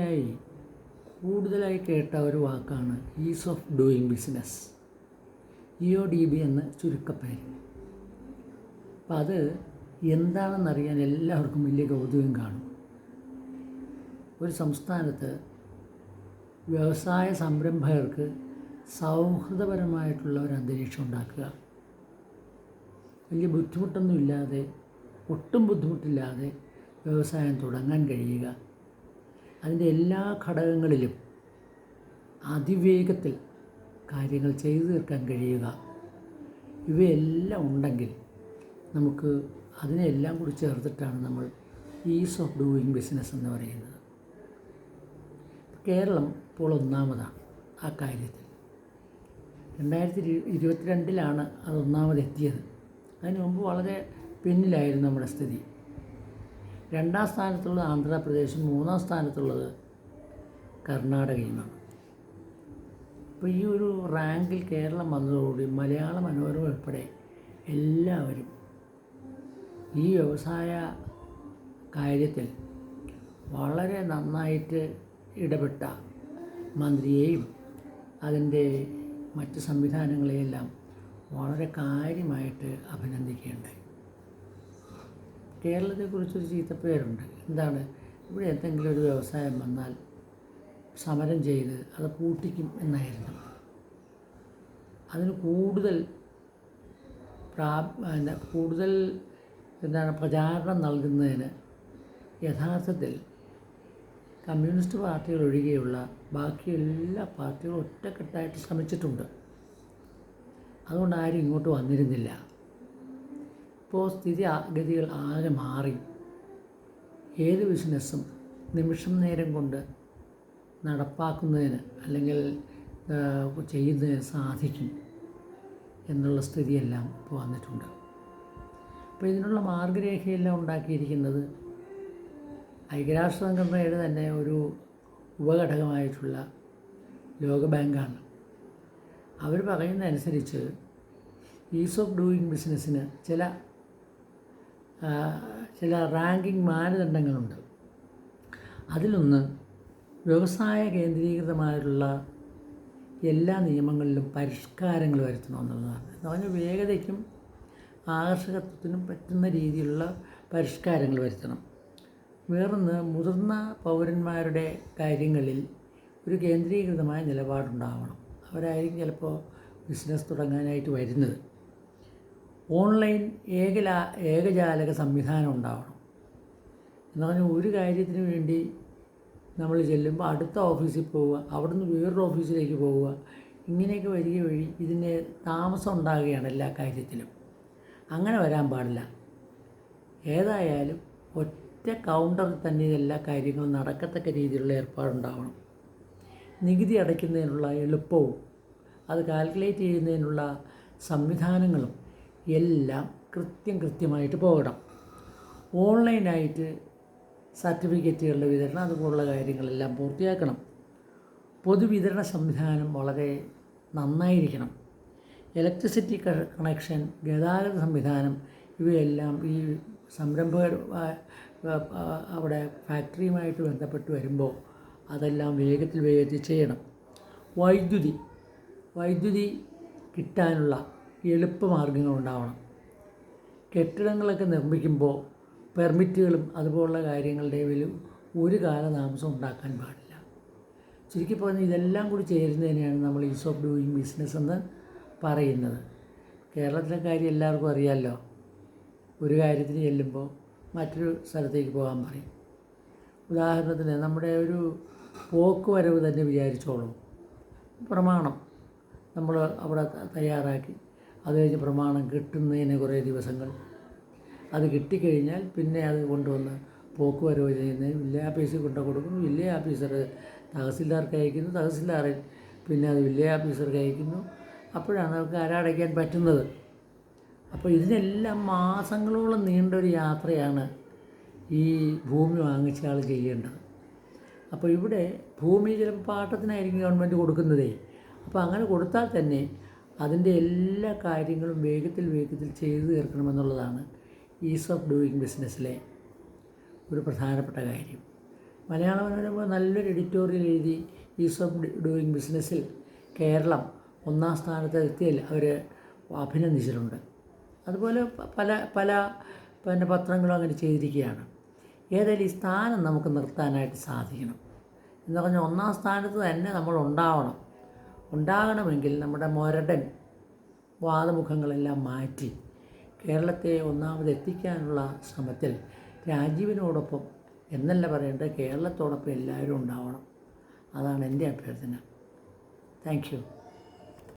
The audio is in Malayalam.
ആയി കൂടുതലായി കേട്ട ഒരു വാക്കാണ് ease of doing business E O D B എന്ന് ചുരുക്കപ്പേര്. അപ്പം അത് എന്താണെന്നറിയാൻ എല്ലാവർക്കും വലിയ കൗതുകം കാണും. ഒരു സംസ്ഥാനത്ത് വ്യവസായ സംരംഭകർക്ക് സൗഹൃദപരമായിട്ടുള്ള ഒരു അന്തരീക്ഷം ഉണ്ടാക്കുക. വലിയ ബുദ്ധിമുട്ടൊന്നുമില്ലാതെ ഒട്ടും ബുദ്ധിമുട്ടില്ലാതെ വ്യവസായം തുടങ്ങാൻ കഴിയുക. അതിന്റെ എല്ലാ ഘടകങ്ങളിലും അതിവേഗത്തിൽ കാര്യങ്ങൾ ചെയ്തു തീർക്കാൻ കഴിയുക. ഇവയെല്ലാം ഉണ്ടെങ്കിൽ നമുക്ക് അതിനെല്ലാം കൂടി ചേർത്തിട്ടാണ് നമ്മൾ ഈസ് ഓഫ് ഡൂയിങ് ബിസിനസ് എന്ന് പറയുന്നത്. കേരളം ഇപ്പോൾ ഒന്നാമതാണ് ആ കാര്യത്തിൽ. രണ്ടായിരത്തി ഇരു ഇരുപത്തിരണ്ടിലാണ് അത് ഒന്നാമതെത്തിയത്. അതിനു മുമ്പ് വളരെ പിന്നിലായിരുന്നു നമ്മുടെ സ്ഥിതി. രണ്ടാം സ്ഥാനത്തുള്ളത് ആന്ധ്രാപ്രദേശും മൂന്നാം സ്ഥാനത്തുള്ളത് കർണാടകയുമാണ്. അപ്പോൾ ഈ ഒരു റാങ്കിൽ കേരളം വന്നതോടുകൂടി മലയാള മനോരമ ഉൾപ്പെടെ എല്ലാവരും ഈ വ്യവസായ കാര്യത്തിൽ വളരെ നന്നായിട്ട് ഇടപെട്ട മന്ത്രിയെയും അതിന്റെ മറ്റ് സംവിധാനങ്ങളെയെല്ലാം വളരെ കാര്യമായിട്ട് അഭിനന്ദിക്കുകയുണ്ടായി കേരളത്തെക്കുറിച്ചൊരു ചീത്തപ്പേരുണ്ട്. എന്താണ്? ഇവിടെ എന്തെങ്കിലും ഒരു വ്യവസായം വന്നാൽ സമരം ചെയ്ത് അത് പൂട്ടിക്കും എന്നായിരുന്നു. അതിന് കൂടുതൽ പ്രാ കൂടുതൽ എന്താണ് പ്രചാരണം നൽകുന്നതിന് യഥാർത്ഥത്തിൽ കമ്മ്യൂണിസ്റ്റ് പാർട്ടികൾ ഒഴികെയുള്ള ബാക്കി എല്ലാ പാർട്ടികളും ഒറ്റക്കെട്ടായിട്ട് ശ്രമിച്ചിട്ടുണ്ട്. അതുകൊണ്ട് ആരും ഇങ്ങോട്ട് വന്നിരുന്നില്ല. ഇപ്പോൾ സ്ഥിതി ഗതികൾ ആകെ മാറി. ഏത് ബിസിനസ്സും നിമിഷം നേരം കൊണ്ട് നടപ്പാക്കുന്നതിന് അല്ലെങ്കിൽ ചെയ്യുന്നതിന് സാധിക്കും എന്നുള്ള സ്ഥിതിയെല്ലാം ഇപ്പോൾ വന്നിട്ടുണ്ട്. അപ്പോൾ ഇതിനുള്ള മാർഗരേഖയെല്ലാം ഉണ്ടാക്കിയിരിക്കുന്നത് ഐക്യരാഷ്ട്ര സംഘടനയുടെ തന്നെ ഒരു ഉപഘടകമായിട്ടുള്ള ലോകബാങ്കാണ്. അവർ പറയുന്നതനുസരിച്ച് ഈസ് ഓഫ് ഡൂയിങ് ബിസിനസ്സിന് ചില ചില റാങ്കിങ് മാനദണ്ഡങ്ങളുണ്ട്. അതിലൊന്ന് വ്യവസായ കേന്ദ്രീകൃതമായിട്ടുള്ള എല്ലാ നിയമങ്ങളിലും പരിഷ്കാരങ്ങൾ വരുത്തണമെന്നുള്ളതാണ് എന്ന് പറഞ്ഞാൽ വേഗതയ്ക്കും ആകർഷകത്വത്തിനും പറ്റുന്ന രീതിയിലുള്ള പരിഷ്കാരങ്ങൾ വരുത്തണം. വേറൊന്ന് മുതിർന്ന പൗരന്മാരുടെ കാര്യങ്ങളിൽ ഒരു കേന്ദ്രീകൃതമായ നിലപാടുണ്ടാവണം. അവരായിരിക്കും ചിലപ്പോൾ ബിസിനസ് തുടങ്ങാനായിട്ട് വരുന്നത്. ഓൺലൈൻ ഏകലാ ഏകജാലക സംവിധാനം ഉണ്ടാവണം. എന്ന് പറഞ്ഞാൽ ഒരു കാര്യത്തിന് വേണ്ടി നമ്മൾ ചെല്ലുമ്പോൾ അടുത്ത ഓഫീസിൽ പോവുക അവിടുന്ന് വേറൊരു ഓഫീസിലേക്ക് പോവുക ഇങ്ങനെയൊക്കെ വരിക വഴി ഇതിന് താമസം ഉണ്ടാകുകയാണ് എല്ലാ കാര്യത്തിലും. അങ്ങനെ വരാൻ പാടില്ല. ഏതായാലും ഒറ്റ കൗണ്ടറിൽ തന്നെ എല്ലാ കാര്യങ്ങളും നടക്കത്തക്ക രീതിയിലുള്ള ഏർപ്പാടുണ്ടാവണം. നികുതി അടയ്ക്കുന്നതിനുള്ള എളുപ്പവും അത് കാൽക്കുലേറ്റ് ചെയ്യുന്നതിനുള്ള സംവിധാനങ്ങളും എല്ലാം കൃത്യം കൃത്യമായിട്ട് പോകണം. ഓൺലൈനായിട്ട് സർട്ടിഫിക്കറ്റുകളുടെ വിതരണം അതുപോലുള്ള കാര്യങ്ങളെല്ലാം പൂർത്തിയാക്കണം. പൊതുവിതരണ സംവിധാനം വളരെ നന്നായിരിക്കണം. ഇലക്ട്രിസിറ്റി കണക്ഷൻ ഗതാഗത സംവിധാനം ഇവയെല്ലാം ഈ സംരംഭകർ അവിടെ ഫാക്ടറിയുമായിട്ട് ബന്ധപ്പെട്ട് വരുമ്പോൾ അതെല്ലാം വേഗത്തിൽ വേഗത്തിൽ ചെയ്യണം. വൈദ്യുതി വൈദ്യുതി കിട്ടാനുള്ള എളുപ്പമാർഗങ്ങൾ ഉണ്ടാവണം. കെട്ടിടങ്ങളൊക്കെ നിർമ്മിക്കുമ്പോൾ പെർമിറ്റുകളും അതുപോലുള്ള കാര്യങ്ങളുടെ ഒരു ഒരു കാലതാമസം ഉണ്ടാക്കാൻ പാടില്ല. ചുരുക്കി പറഞ്ഞാൽ ഇതെല്ലാം കൂടി ചേരുന്നതിനെയാണ് നമ്മൾ ഈസ് ഓഫ് ഡൂയിങ് ബിസിനസ് എന്ന് പറയുന്നത്. കേരളത്തിലെ കാര്യം എല്ലാവർക്കും അറിയാമല്ലോ ഒരു കാര്യത്തിന് ചെല്ലുമ്പോൾ മറ്റൊരു സ്ഥലത്തേക്ക് പോകാൻ പറയും. ഉദാഹരണത്തിന് നമ്മുടെ ഒരു പോക്ക് വരവ് തന്നെ വിചാരിച്ചോളൂ. പ്രമാണം നമ്മൾ അവിടെ തയ്യാറാക്കി അത് കഴിഞ്ഞ് പ്രമാണം കിട്ടുന്നതിന് കുറേ ദിവസങ്ങൾ. അത് കിട്ടിക്കഴിഞ്ഞാൽ പിന്നെ അത് കൊണ്ടുവന്ന് പോക്ക് വരവ് ചെയ്യുന്നതിന് വില്ലേജ് ഓഫീസിൽ കൊണ്ടു കൊടുക്കുന്നു. വില്ലേജ് ഓഫീസർ തഹസിൽദാർക്ക് അയക്കുന്നു. തഹസിൽദാറിൽ പിന്നെ അത് വില്ലേജ് ഓഫീസർക്ക് അയക്കുന്നു. അപ്പോഴാണ് അവർക്ക് അരടയ്ക്കാൻ പറ്റുന്നത്. അപ്പോൾ ഇതിനെല്ലാം മാസങ്ങളോളം നീണ്ടൊരു യാത്രയാണ് ഈ ഭൂമി വാങ്ങിച്ച ആൾ ചെയ്യേണ്ടത്. അപ്പോൾ ഇവിടെ ഭൂമി ചിലപ്പോൾ പാട്ടത്തിനായിരിക്കും ഗവൺമെന്റ് കൊടുക്കുന്നതേ. അപ്പോൾ അങ്ങനെ കൊടുത്താൽ തന്നെ അതിന്റെ എല്ലാ കാര്യങ്ങളും വേഗത്തിൽ വേഗത്തിൽ ചെയ്തു തീർക്കണമെന്നുള്ളതാണ് ഈസ് ഓഫ് ഡൂയിങ് ബിസിനസ്സിലെ ഒരു പ്രധാനപ്പെട്ട കാര്യം. മലയാള മനോരമ നല്ലൊരു എഡിറ്റോറിയൽ എഴുതി ഈസ് ഓഫ് ഡൂയിങ് ബിസിനസ്സിൽ കേരളം ഒന്നാം സ്ഥാനത്ത് എത്തിയതിൽ അവർ അഭിനന്ദിച്ചിട്ടുണ്ട്. അതുപോലെ പല പല പിന്നെ പത്രങ്ങളും അങ്ങനെ ചെയ്തിരിക്കുകയാണ്. ഏതായാലും ഈ സ്ഥാനം നമുക്ക് നിർത്താനായിട്ട് സാധിക്കണം. എന്ന് പറഞ്ഞാൽ ഒന്നാം സ്ഥാനത്ത് തന്നെ നമ്മൾ ഉണ്ടാവണം. ഉണ്ടാകണമെങ്കിൽ നമ്മുടെ മൊരടൻ വാദമുഖങ്ങളെല്ലാം മാറ്റി കേരളത്തെ ഒന്നാമത് എത്തിക്കാനുള്ള ശ്രമത്തിൽ രാജീവിനോടൊപ്പം എന്നല്ല പറയേണ്ടത് കേരളത്തോടൊപ്പം എല്ലാവരും ഉണ്ടാവണം. അതാണ് എന്റെ അഭ്യർത്ഥന. താങ്ക്